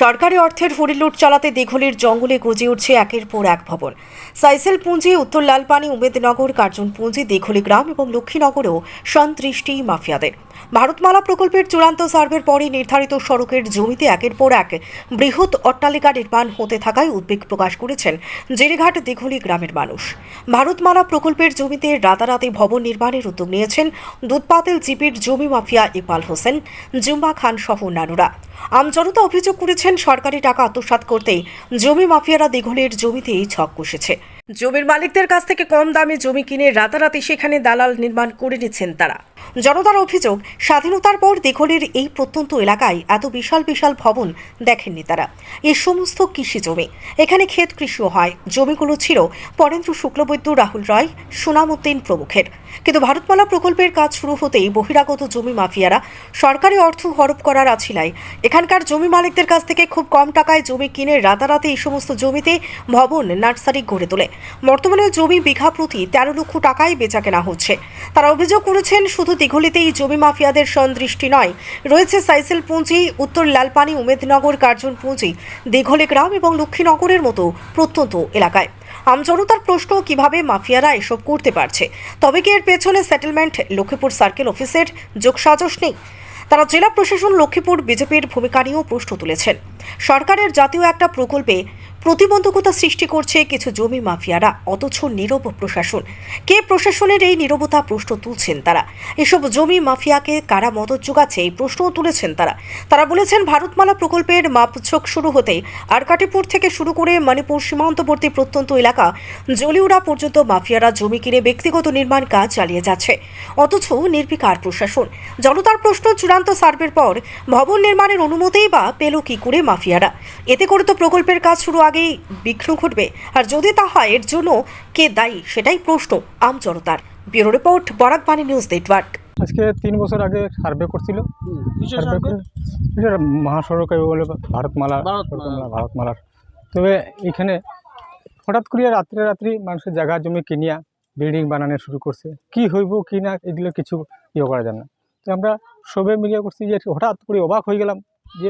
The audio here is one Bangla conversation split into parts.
সরকারি অর্থের হরিলুট চালাতে দীঘলির জঙ্গলে গজে উঠছে একের পর এক ভবন। সাইসেল পুঞ্জি উত্তর লালপানি, উমেদনগর কার্জন পুঞ্জি দীঘলি গ্রাম এবং লক্ষ্মীনগরেও সন্ত্রিষ্টি মাফিয়াদের। ভারতমালা প্রকল্পের চূড়ান্ত সার্ভের পরে নির্ধারিত সড়কের জমিতে একের পর এক বৃহৎ অট্টালিকা নির্মাণ হতে থাকায় উদ্বেগ প্রকাশ করেছেন জেরিঘাট দীঘলি গ্রামের মানুষ। ভারতমালা প্রকল্পের জমিতে রাতারাতি ভবন নির্মাণের উদ্যোগ নিয়েছেন দুধপাতেল জিপির জমি মাফিয়া ইকবাল হোসেন জুম্বা খান সহ অন্যান্যরা। আমজনতা অভিযোগ করেছেন সরকারি টাকা আত্মসাত করতেই জমি মাফিয়ারা দীঘলের জমিতেই ছক কষেছে। জমির মালিকদের কাছ থেকে কম দামে জমি কিনে রাতারাতি সেখানে দালাল নির্মাণ করে নিচ্ছেন তারা। জনতার অভিযোগ, স্বাধীনতার পর দীঘলের এই প্রত্যন্ত এলাকায় এত বিশাল বিশাল ভবন দেখেননি তারা। এ সমস্ত কৃষি জমি। এখানে ক্ষেত কৃষিও হয়। জমিগুলো ছিল পরেন্দ্র শুক্লবৈদ্য রাহুল রায়, সুনামুদ্দিন প্রমুখের। কিন্তু ভারতমালা প্রকল্পের কাজ শুরু হতেই বহিরাগত জমি মাফিয়ারা সরকারি অর্থ হরপ করার আছিলায়। এখানকার জমি মালিকদের কাছ থেকে খুব কম টাকায় জমি কিনে রাতারাতি এই সমস্ত জমিতে ভবন, নার্সারি গড়ে তোলে। বর্তমানে জমি বিঘা প্রতি তেরো লক্ষ টাকায় বেচা কেনা হচ্ছে। তারা অভিযোগ করেছেন, শুধু দীঘলিতেই জমি মাফিয়াদের সন্দৃষ্টি নয়। রয়েছে সাইসেল পুঁজি, উত্তর লালপানি, উমেদনগর, কার্জন পুঁজি, দীঘলি গ্রাম এবং লক্ষ্মীনগরের মতো প্রত্যন্ত এলাকায়। আমজনতার প্রশ্ন, কীভাবে মাফিয়ারা এসব করতে পারছে? তবে কি এর পেছনে সেটেলমেন্ট লক্ষ্মীপুর সার্কেল অফিসের যোগসাজশ নেই? তারা জেলা প্রশাসন লক্ষ্মীপুর, বিজেপির ভূমিকা নিয়েও প্রশ্ন তুলেছেন। সরকারের জাতীয় একটা প্রকল্পে প্রতিবন্ধকতা সৃষ্টি করছে কিছু জমি মাফিয়ারা, অথচ নীরব প্রশাসন। কে প্রশাসনের এই নীরবতা প্রশ্ন তুলছেন তারা? এসব জমি মাফিয়াকে কারা মদত যোগাচ্ছে এই প্রশ্নও তুলেছেন তারা। তারা বলেছেন, ভারতমালা প্রকল্পের মাপঝোক শুরু হতে আরকাটিপুর থেকে শুরু করে মণিপুর সীমান্তবর্তী প্রত্যন্ত এলাকা জলিউড়া পর্যন্ত মাফিয়ারা জমি কিনে ব্যক্তিগত নির্মাণ কাজ চালিয়ে যাচ্ছে। অথচ নির্বিকার প্রশাসন। জনতার প্রশ্ন চূড়ান্ত সার্ভের পর ভবন নির্মাণের অনুমতিই বা পেল কি করে মাফিয়ারা? এতে করে তো প্রকল্পের কাজ শুরু আগেই বিঘ্ন ঘটবে। আর যদি তা হয় এর জন্য কে দায়ী? সেটাই প্রশ্ন আম জনতার। ব্যুরো রিপোর্ট বরাক বাণী নিউজ নেটওয়ার্ক। আজকে তিন বছর আগে সার্ভে করছিল। মহাসড়ক বলে ভারতমালা ভারতমালা। ভারতমালা ভারতমালার। তবে এখানে হঠাৎ করিয়া রাত্রে রাত্রি মানুষের জায়গা জমি কিনিয়া বিল্ডিং বানানো শুরু করছে। কি হইব কি না এগুলো কিছু ইয়ে করা যায় না। তো আমরা সবে মিলিয়ে করছি যে হঠাৎ করে অবাক হয়ে গেলাম যে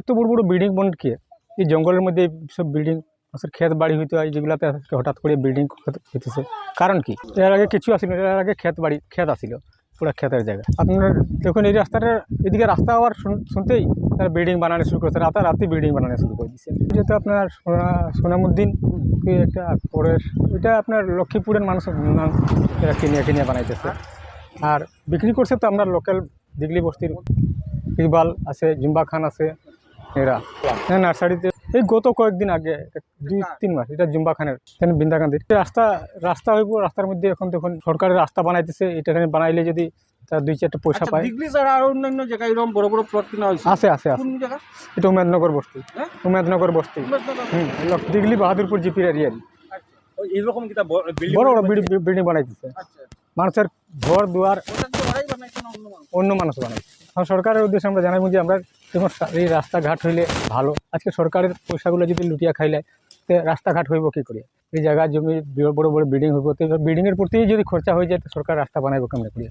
এত বড় বড় বিল্ডিং বন কি? এই জঙ্গলের মধ্যে সব বিল্ডিং মানুষের ক্ষেত বাড়ি হইতে হয়, যেগুলাতে হঠাৎ করে বিল্ডিং হইতেছে। কারণ কি? এর আগে কিছু আসিল এর আগে ক্ষেত বাড়ি, ক্ষেত আসিল, পুরো ক্ষেতের জায়গা। আপনার দেখুন, এই রাস্তাটা, এদিকে রাস্তা আবার শুনতেই তারা বিল্ডিং বানানো শুরু করেছে, রাতারাতি বিল্ডিং বানানো শুরু করে দিচ্ছে যেহেতু আপনার সোনা- সোনামুদ্দিন একটা পরের, এটা আপনার লক্ষ্মীপুরের মানুষ এরা কিনিয়া কিনিয়া বানাইতেছে। আর বিক্রি করছে তো আমরা লোকাল দিগলি বস্তির, ইকবাল আছে, জুম্বা খান আছে এরা। হ্যাঁ নার্সারিতে এই গত কয়েকদিন আগে দুই তিন মাস এটা জুম্বা খানের এখানে বৃন্দাকান্দির রাস্তা রাস্তা হইব রাস্তার মধ্যে এখন দেখুন সরকারের রাস্তা বানাইতেছে এটা এখানে বানাইলে যদি তার দুই চারটা পয়সা আচ্ছা, পায়। দিগলি ছাড়া আর অন্যান্য জায়গায় এরকম বড় বড় প্লট কিনা হয়েছে? আছে আছে আছে। কোন জায়গা? এটা উমেদনগর বস্তি। হ্যাঁ? উমেদনগর বস্তি। হুম দিগলি বাহাদুরপুর জিপির এরিয়ার এইরকম কিতা বড় বড় বিল্ডিং বানাইতেছে। আচ্ছা। মানুষের ঘর দুয়ার অন্য মানুষ? বানাই সরকারের উদ্দেশ্যে আমরা জানাব যে আমরা সা- এই রাস্তাঘাট হইলে ভালো। আজকে সরকারের পয়সাগুলো যদি লুটিয়া খাইলে, তো রাস্তাঘাট হইব কী করে? এই জায়গা জমি বড় বড় বড় বিল্ডিং হইব, তো বিল্ডিংয়ের প্রতি যদি খরচা হয়ে যায়, তো সরকার রাস্তা বানাইব কেমন করিয়া?